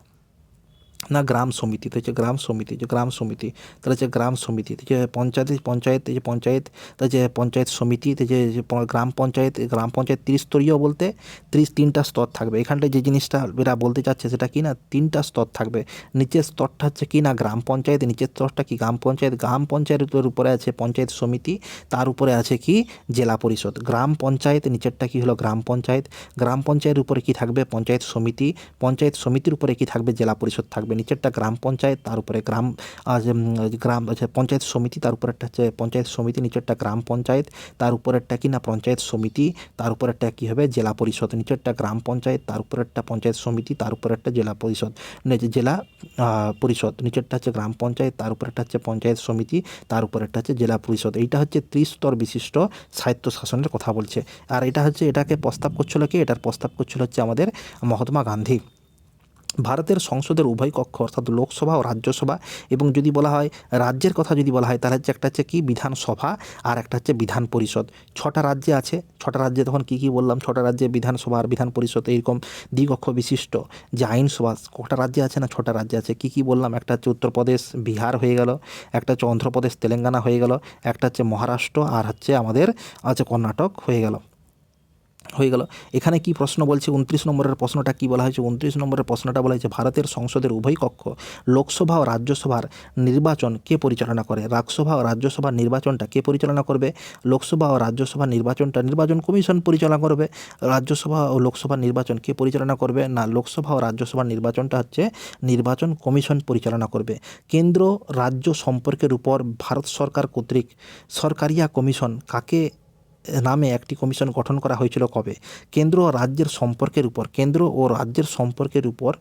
না গ্রাম সমিতি, তো গ্রাম সমিতি, যে গ্রাম সমিতি, তাহলে হচ্ছে গ্রাম সমিতি, তো যে পঞ্চায়েত পঞ্চায়েত যে পঞ্চায়েত, তো যে পঞ্চায়েত সমিতি যে গ্রাম পঞ্চায়েত গ্রাম পঞ্চায়েত ত্রিস্তরীয় বলতে ত্রিশ, তিনটা স্তর থাকবে। এখানটায় যে জিনিসটা এরা বলতে চাচ্ছে সেটা কি না? তিনটা স্তর থাকবে। নিচের স্তরটা হচ্ছে কি না? গ্রাম পঞ্চায়েত, নিচের স্তরটা কি? গ্রাম পঞ্চায়েত, গ্রাম পঞ্চায়েতের উপরে আছে পঞ্চায়েত সমিতি, তার উপরে আছে কি? জেলা পরিষদ। গ্রাম পঞ্চায়েত, নিচেরটা কি হলো? গ্রাম পঞ্চায়েত। গ্রাম পঞ্চায়েতের উপরে কি থাকবে? পঞ্চায়েত সমিতি। পঞ্চায়েত সমিতির উপরে কি থাকবে? জেলা পরিষদ থাকবে। নিচেরটা গ্রাম পঞ্চায়েত তার উপরে গ্রাম গ্রাম আচ্ছা, পঞ্চায়েত সমিতি তার উপরেরটা হচ্ছে পঞ্চায়েত সমিতি নিচেরটা গ্রাম পঞ্চায়েত তার উপরেরটা কি না পঞ্চায়েত সমিতি তার উপরেরটা কী হবে জেলা পরিষদ নিচেরটা গ্রাম পঞ্চায়েত তার উপরেরটা পঞ্চায়েত সমিতি তার উপরেরটা জেলা পরিষদ জেলা পরিষদ নিচেরটা হচ্ছে গ্রাম পঞ্চায়েত তার উপরেরটা হচ্ছে পঞ্চায়েত সমিতি তার উপরেরটা হচ্ছে জেলা পরিষদ এইটা হচ্ছে ত্রিস্তর বিশিষ্ট স্বায়ত্ত শাসনের কথা বলছে আর এটা হচ্ছে এটাকে প্রস্তাব করছিল কি এটার প্রস্তাব করছিল হচ্ছে আমাদের মহাত্মা গান্ধী। ভারতের সংসদের উভয় কক্ষ, অর্থাৎ লোকসভা ও রাজ্যসভা, এবং যদি বলা হয় রাজ্যের কথা যদি বলা হয়, তাহলে হচ্ছে একটা হচ্ছে কি? বিধানসভা আর একটা হচ্ছে বিধান পরিষদ। ছটা রাজ্যে আছে। ছটা রাজ্যে তখন কি কি বললাম? ছটা রাজ্যে বিধানসভা আর বিধান পরিষদ এইরকম দ্বিকক্ষ বিশিষ্ট। যে আইনসভা, কটা রাজ্যে আছে না ছটা রাজ্যে আছে? কি কি বললাম? একটা হচ্ছে উত্তরপ্রদেশ, বিহার হয়ে গেল। একটা হচ্ছে অন্ধ্রপ্রদেশ, তেলেঙ্গানা হয়ে গেল। একটা হচ্ছে মহারাষ্ট্র আর হচ্ছে আমাদের, আছে কর্ণাটক হয়ে গেল। হয়ে গেল। এখানে কি প্রশ্ন বলছে? উনত্রিশ নম্বরের প্রশ্নটা কি বলা হয়েছে? উনত্রিশ নম্বরের প্রশ্নটা বলা হয়েছে, ভারতের সংসদের উভয় কক্ষ, লোকসভা ও রাজ্যসভার নির্বাচন কে পরিচালনা করে? লোকসভা ও রাজ্যসভার নির্বাচনটা কে পরিচালনা করবে? লোকসভা ও রাজ্যসভার নির্বাচনটা নির্বাচন কমিশন পরিচালনা করবে? রাজ্যসভা ও লোকসভা নির্বাচন কে পরিচালনা করবে? না, লোকসভা ও রাজ্যসভার নির্বাচনটা হচ্ছে নির্বাচন কমিশন পরিচালনা করবে। কেন্দ্র রাজ্য সম্পর্কের উপর ভারত সরকার কর্তৃক সরকারিয়া কমিশন কাকে নামে একটি কমিশন গঠন করা হয়েছিল কবে? কেন্দ্র ও রাজ্যের সম্পর্কের উপর। কেন্দ্র ও রাজ্যের সম্পর্কের উপর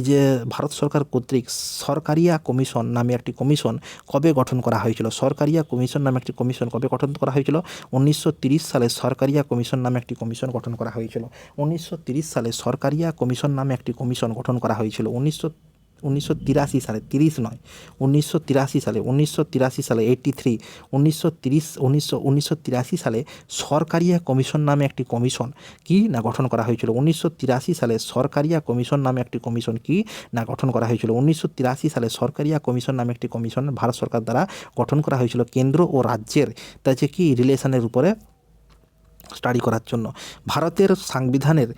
যে ভারত সরকার কর্তৃক সরকারিয়া কমিশন নামে একটি কমিশন কবে গঠন করা হয়েছিল? সরকারিয়া কমিশন নামে একটি কমিশন কবে গঠন করা হয়েছিল? উনিশশো সালে সরকারিয়া কমিশন নামে একটি কমিশন গঠন করা হয়েছিল। উনিশশো সালে সরকারিয়া কমিশন নামে একটি কমিশন গঠন করা হয়েছিল। উনিশশো উনিশশো তিরাশি সালে, তিরিশ নয়, উনিশশো তিরাশি সালে, উনিশশো তিরাশি সালে এইটটি থ্রি উনিশশো তিরিশ, উনিশশো উনিশশো তিরাশি সালে সরকারিয়া কমিশন নামে একটি কমিশন কি না গঠন করা হয়েছিল? উনিশশো তিরাশি সালে সরকারিয়া কমিশন নামে একটি কমিশন কি না গঠন করা হয়েছিল? উনিশশো তিরাশি সালে সরকারিয়া কমিশন নামে একটি কমিশন ভারত সরকার দ্বারা গঠন করা হয়েছিল কেন্দ্র ও রাজ্যের। তা কি রিলেশনের উপরে? স্টাডি করার জন্য ভারতের সংবিধানের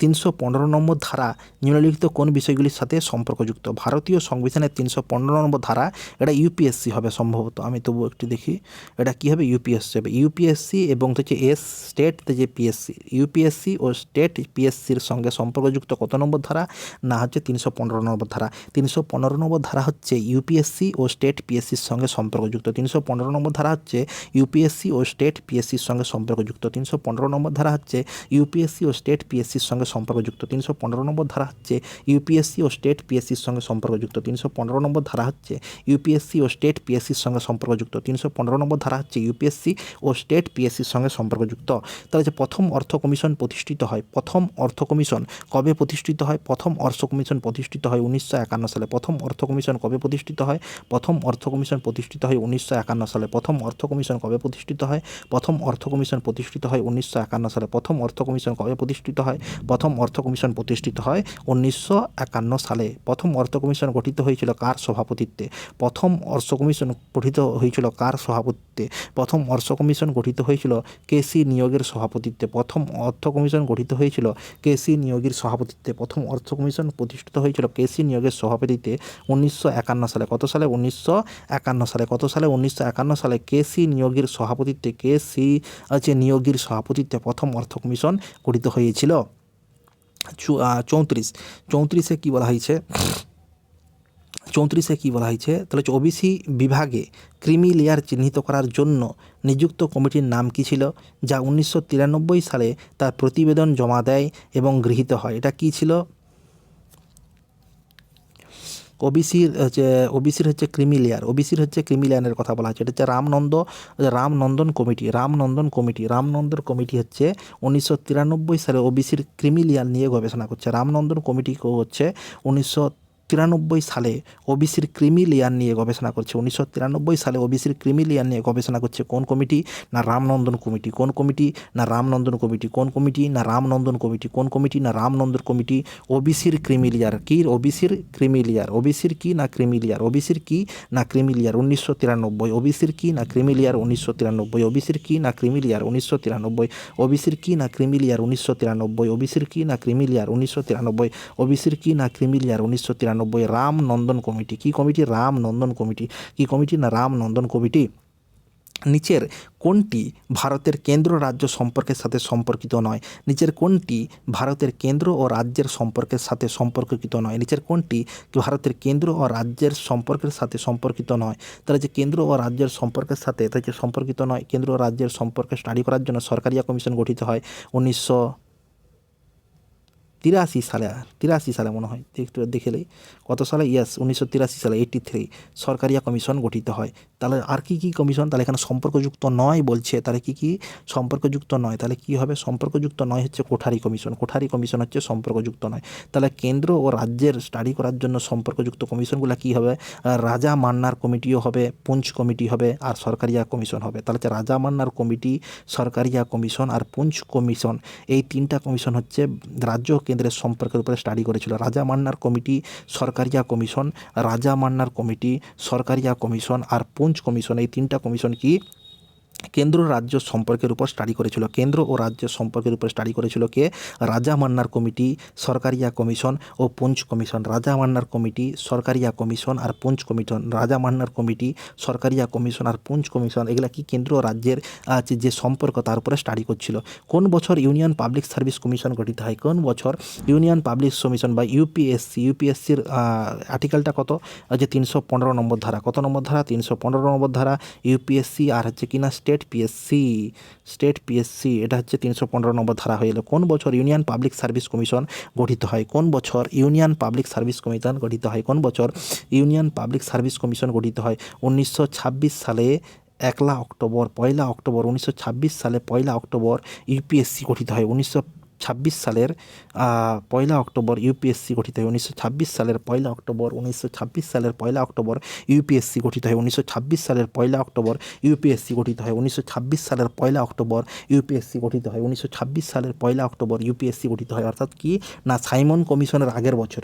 তিনশো পনেরো নম্বর ধারা নিম্নলিখিত কোন বিষয়গুলির সাথে সম্পর্কযুক্ত ভারতীয় সংবিধানের তিনশো পনেরো নম্বর ধারা এটা ইউপিএসসি হবে সম্ভবত আমি তবু একটু দেখি এটা কী হবে ইউপিএসসি হবে ইউপিএসসি এবং হচ্ছে এস স্টেট যে পিএসসি ইউপিএসসি ও স্টেট পিএসসির সঙ্গে সম্পর্কযুক্ত কত নম্বর ধারা না হচ্ছে তিনশো পনেরো নম্বর ধারা তিনশো পনেরো নম্বর ধারা হচ্ছে ইউপিএসসি ও স্টেট পিএসসির সঙ্গে সম্পর্কযুক্ত তিনশো পনেরো নম্বর ধারা হচ্ছে ইউপিএসসি ও স্টেট পিএসসির সঙ্গে সম্পর্কযুক্ত তিনশো তিনশো পনেরো নম্বর ধারা হচ্ছে ইউপিএসসি ও স্টেট পিএসসির সঙ্গে সম্পর্কযুক্ত। তিনশো পনেরো নম্বর ধারা হচ্ছে ইউপিএসসি ও স্টেট পিএসসির সঙ্গে সম্পর্কযুক্ত। তিনশো পনেরো নম্বর ধারা হচ্ছে ইউপিএসসি ও স্টেট পিএসসির সঙ্গে সম্পর্কযুক্ত। তিনশো পনেরো নম্বর ধারা হচ্ছে ইউপিএসসি ও স্টেট পিএসসির সঙ্গে সম্পর্কযুক্ত। তাহলে যে প্রথম অর্থ কমিশন প্রতিষ্ঠিত হয়, প্রথম অর্থ কমিশন কবে প্রতিষ্ঠিত হয়? প্রথম অর্থ কমিশন প্রতিষ্ঠিত হয় উনিশশো একান্ন সালে। প্রথম অর্থ কমিশন কবে প্রতিষ্ঠিত হয়? প্রথম অর্থ কমিশন প্রতিষ্ঠিত হয় উনিশশো একান্ন সালে। প্রথম অর্থ কমিশন কবে প্রতিষ্ঠিত হয়? প্রথম অর্থ কমিশন প্রতিষ্ঠিত হয় উনিশশো একান্ন সালে প্রথম অর্থ কমিশন কবে প্রতিষ্ঠিত হয়? প্রথম অর্থ কমিশন প্রতিষ্ঠিত হয় উনিশশো একান্ন সালে। প্রথম অর্থ কমিশন গঠিত হয়েছিল কার সভাপতিত্বে? প্রথম অর্থ কমিশন গঠিত হয়েছিল কার সভাপতিত্বে? প্রথম অর্থ কমিশন গঠিত হয়েছিল কেসি নিয়োগের সভাপতিত্বে? প্রথম অর্থ কমিশন গঠিত হয়েছিল কেসি নিয়োগের সভাপতিত্বে? প্রথম অর্থ কমিশন প্রতিষ্ঠিত হয়েছিল কেসি নিয়োগের সভাপতিত্বে উনিশশো একান্ন সালে। কত সালে? উনিশশো একান্ন সালে। কত সালে? উনিশশো একান্ন সালে কেসি নিয়োগের সভাপতিত্বে? কেসি হচ্ছে নিয়োগের সভাপতিত্বে প্রথম অর্থ কমিশন গঠিত হয়েছিল। চৌত্রিশ। চৌত্রিশে কী বলা হয়েছে? চৌত্রিশে কী বলা হয়েছে? তাহলে ওবিসি বিভাগে ক্রিমি লেয়ার চিহ্নিত করার জন্য নিযুক্ত কমিটির নাম কী ছিল? যা উনিশশো তিরানব্বই সালে তার প্রতিবেদন জমা দেয় এবং গৃহীত হয়। এটা কী ছিল? ওবিসির হচ্ছে ওবিসির হচ্ছে ক্রিমি লেয়ার ওবিসির হচ্ছে ক্রিমি লেয়ারের কথা বলা হচ্ছে। এটা হচ্ছে Ramnand Ramnandan committee Ramnandan committee. Ramnandan committee হচ্ছে উনিশশো তিরানব্বই সালে ওবিসির ক্রিমি লেয়ার নিয়ে গবেষণা করছে। রামনন্দন কমিটি হচ্ছে উনিশশো তিরানব্বই সালে ওবিসির ক্রিমি লেয়ার নিয়ে গবেষণা করছে। উনিশশো তিরানব্বই সালে ওবিসির ক্রিমি লেয়ার নিয়ে গবেষণা করছে কোন কমিটি? না রামনন্দন কমিটি। কোন কমিটি? না রামনন্দন কমিটি। কোন কমিটি? না রামনন্দন কমিটি। কোন কমিটি? না রামনন্দন কমিটি। ওবিসির ক্রিমি লেয়ার কি? ওবিসির ক্রিমি লেয়ার। ওবিসির কি? না ক্রিমি লেয়ার। ওবিসির কি? না ক্রিমি লেয়ার। উনিশশো তিরানব্বই। ওবিসির কি? না ক্রিমি লেয়ার। উনিশশো তিরানব্বই। ওবিসির কি? না ক্রিমি লেয়ার। উনিশশো তিরানব্বই। ওবিসির কি? না ক্রিমি লেয়ার। উনিশশো তিরানব্বই। ওবিসির কি? না ক্রিমি লেয়ার। উনিশশো তিরানব্বই। ওবিসির কি? না ক্রিমি লেয়ার। উনিশশো তিরানব্বই। রাম নন্দন কমিটি। কি কমিটি? রাম নন্দন কমিটি। কি কমিটি না রাম নন্দন কমিটি? নিচের কোনটি ভারতের কেন্দ্র রাজ্য সম্পর্কের সাথে সম্পর্কিত নয়? নিচের কোনটি ভারতের কেন্দ্র ও রাজ্যের সম্পর্কের সাথে সম্পর্কিত নয়? নিচের কোনটি ভারতের কেন্দ্র ও রাজ্যের সম্পর্কের সাথে সম্পর্কিত নয়? তাহলে যে কেন্দ্র ও রাজ্যের সম্পর্কের সাথে তাই যে সম্পর্কিত নয়, কেন্দ্র ও রাজ্যের সম্পর্কে স্টাডি করার জন্য সরকারিয়া কমিশন গঠিত হয় উনিশশো তিরাশি সালে তিরাশি সালে মনে হয়, একটু দেখেলেই কত সালে? ইয়াস উনিশশো তিরাশি সালে এইটি থ্রি সরকারিয়া কমিশন গঠিত হয়। তাহলে আর কি কি কমিশন তাহলে এখানে সম্পর্কযুক্ত নয় বলছে, তাহলে কি কি সম্পর্কযুক্ত নয়? তাহলে কি হবে? সম্পর্কযুক্ত নয় হচ্ছে কোঠারি কমিশন কোঠারি কমিশন হচ্ছে সম্পর্কযুক্ত নয়। তাহলে কেন্দ্র ও রাজ্যের স্টাডি করার জন্য সম্পর্কযুক্ত কমিশনগুলো কি হবে? রাজা মান্নার কমিটিও হবে, পুঞ্চ কমিটি হবে, আর সরকারিয়া কমিশন হবে। তাহলে হচ্ছে রাজা মান্নার কমিটি, সরকারিয়া কমিশন আর পুঞ্চ কমিশন এই তিনটা কমিশন হচ্ছে রাজ্য ও কেন্দ্রের সম্পর্কের উপরে স্টাডি করেছিল। রাজা মান্নার committee, Sarkaria commission Raja Mannar committee, Sarkaria commission আর পুঞ্চ কমিশন এই তিনটা কমিশন কি কেন্দ্র রাজ্য সম্পর্কের উপর স্টাডি করেছিল। কেন্দ্র ও রাজ্য সম্পর্কের উপর স্টাডি করেছিল কে? রাজা মান্নার কমিটি, সরকারিয়া কমিশন ও Punchhi commission. Raja Mannar committee, Sarkaria commission আর Punchhi commission. Raja Mannar committee, Sarkaria commission আর পুঞ্চ কমিশন। এগুলা কি কেন্দ্র ও রাজ্যের যে সম্পর্ক তার উপরে স্টাডি করছিল। কোন বছর ইউনিয়ন পাবলিক সার্ভিস কমিশন গঠিত হয়? কোন বছর ইউনিয়ন পাবলিক কমিশন বা ইউপিএসসি ইউপিএসসির আর্টিকেলটা কত? যে, তিনশো পনেরো নম্বর ধারা। কত নম্বর ধারা? তিনশো পনেরো নম্বর ধারা। ইউপিএসসি আর হচ্ছে কিনা স্টেট পিএসসি স্টেট পিএসসি এটা হচ্ছে তিনশো পনেরো নম্বর ধারা হয়ে এলো কোন বছর ইউনিয়ন পাবলিক সার্ভিস কমিশন গঠিত হয়? কোন বছর ইউনিয়ন পাবলিক সার্ভিস কমিশন গঠিত হয়? কোন বছর ইউনিয়ন পাবলিক সার্ভিস কমিশন গঠিত হয়? উনিশশো ছাব্বিশ সালে একলা অক্টোবর, পয়লা অক্টোবর, উনিশশো ছাব্বিশ সালে পয়লা অক্টোবর ইউপিএসসি গঠিত হয়। উনিশশো ছাব্বিশ সালের পয়লা অক্টোবর ইউপিএসসি গঠিত হয়। উনিশশো ছাব্বিশ সালের পয়লা অক্টোবর, উনিশশো ছাব্বিশ সালের পয়লা অক্টোবর ইউপিএসসি গঠিত হয়। উনিশশো ছাব্বিশ সালের পয়লা অক্টোবর ইউপিএসসি গঠিত হয়। উনিশশো ছাব্বিশ সালের পয়লা অক্টোবর ইউপিএসসি গঠিত হয়। উনিশশো ছাব্বিশ সালের পয়লা অক্টোবর ইউপিএসসি গঠিত হয়। অর্থাৎ কি? না, সাইমন কমিশনের আগের বছর।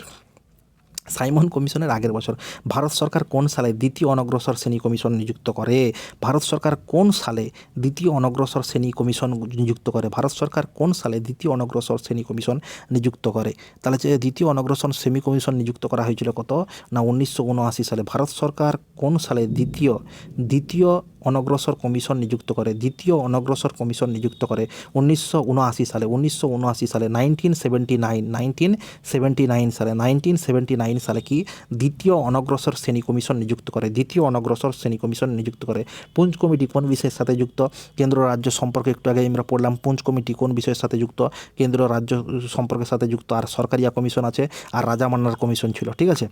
সাইমন কমিশনের আগের বছর ভারত সরকার কোন সালে দ্বিতীয় অনগ্রসর শ্রেণি কমিশন নিযুক্ত করে? ভারত সরকার কোন সালে দ্বিতীয় অনগ্রসর শ্রেণি কমিশন নিযুক্ত করে? ভারত সরকার কোন সালে দ্বিতীয় অনগ্রসর শ্রেণি কমিশন নিযুক্ত করে? তাহলে যে দ্বিতীয় অনগ্রসর শ্রেণি কমিশন নিযুক্ত করা হয়েছিল কত? না, উনিশশো উনআশি সালে। ভারত সরকার কোন সালে দ্বিতীয় দ্বিতীয় অনগ্রসর কমিশন নিযুক্ত করে, দ্বিতীয় অনগ্রসর কমিশন নিযুক্ত করে উনিশশো উনআশি সালে, উনিশশো উনআশি সালে, nineteen seventy nine, nineteen seventy nine সালে, নাইনটিন সেভেন্টি নাইন সালে কি দ্বিতীয় অনগ্রসর শ্রেণি কমিশন নিযুক্ত করে, দ্বিতীয় অনগ্রসর শ্রেণি কমিশন নিযুক্ত করে। পুঞ্জ কমিটি কোন বিষয়ের সাথে যুক্ত? কেন্দ্র রাজ্য সম্পর্কে একটু আগে আমরা পড়লাম, পুঞ্জ কমিটি কোন বিষয়ের সাথে যুক্ত? কেন্দ্র রাজ্য সম্পর্কের সাথে যুক্ত, আর সরকারিয়া কমিশন আছে, আর রাজা মান্নার কমিশন ছিল, ঠিক আছে?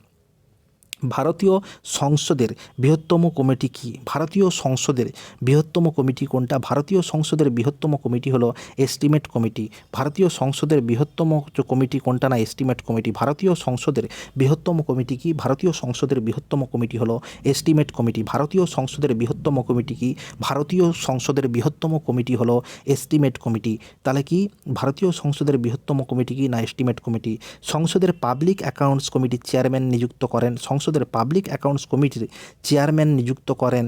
ভারতীয় সংসদের বৃহত্তম কমিটি কি? ভারতীয় সংসদের বৃহত্তম কমিটি কোনটা? ভারতীয় সংসদের বৃহত্তম কমিটি হলো এস্টিমেট কমিটি। ভারতীয় সংসদের বৃহত্তম কমিটি কোনটা না এস্টিমেট কমিটি? ভারতীয় সংসদের বৃহত্তম কমিটি কি? ভারতীয় সংসদের বৃহত্তম কমিটি হলো এস্টিমেট কমিটি। ভারতীয় সংসদের বৃহত্তম কমিটি কি? ভারতীয় সংসদের বৃহত্তম কমিটি হলো এস্টিমেট কমিটি। তাহলে কি ভারতীয় সংসদের বৃহত্তম কমিটি কি না এস্টিমেট কমিটি? সংসদের পাবলিক অ্যাকাউন্টস কমিটির চেয়ারম্যান নিযুক্ত করেন। সংসদের পাবলিক অ্যাকাউন্টস কমিটির চেয়ারম্যান নিযুক্ত করেন।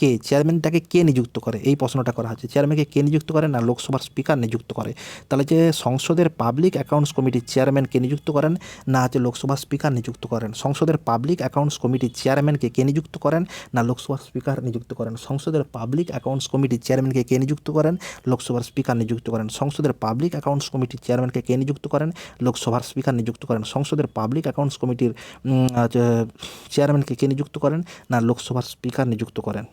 কে চেয়ারম্যানটাকে কে নিযুক্ত করে? এই প্রশ্নটা করা হচ্ছে। চেয়ারম্যানকে কে নিযুক্ত করে না লোকসভার স্পিকার নিযুক্ত করে? তাহলে যে সংসদের পাবলিক অ্যাকাউন্টস কমিটির চেয়ারম্যানকে নিযুক্ত করেন না হচ্ছে লোকসভার স্পিকার নিযুক্ত করেন? সংসদের পাবলিক অ্যাকাউন্টস কমিটির চেয়ারম্যানকে কে নিযুক্ত করেন না লোকসভার স্পিকার নিযুক্ত করেন? সংসদের পাবলিক অ্যাকাউন্টস কমিটির চেয়ারম্যানকে কে নিযুক্ত করেন? লোকসভার স্পিকার নিযুক্ত করেন। সংসদের পাবলিক অ্যাকাউন্টস কমিটির চেয়ারম্যানকে কে নিযুক্ত করেন? লোকসভার স্পিকার নিযুক্ত করেন। সংসদের পাবলিক অ্যাকাউন্টস কমিটির চেয়ারম্যানকে কে নিযুক্ত করেন না লোকসভার স্পিকার নিযুক্ত করেন?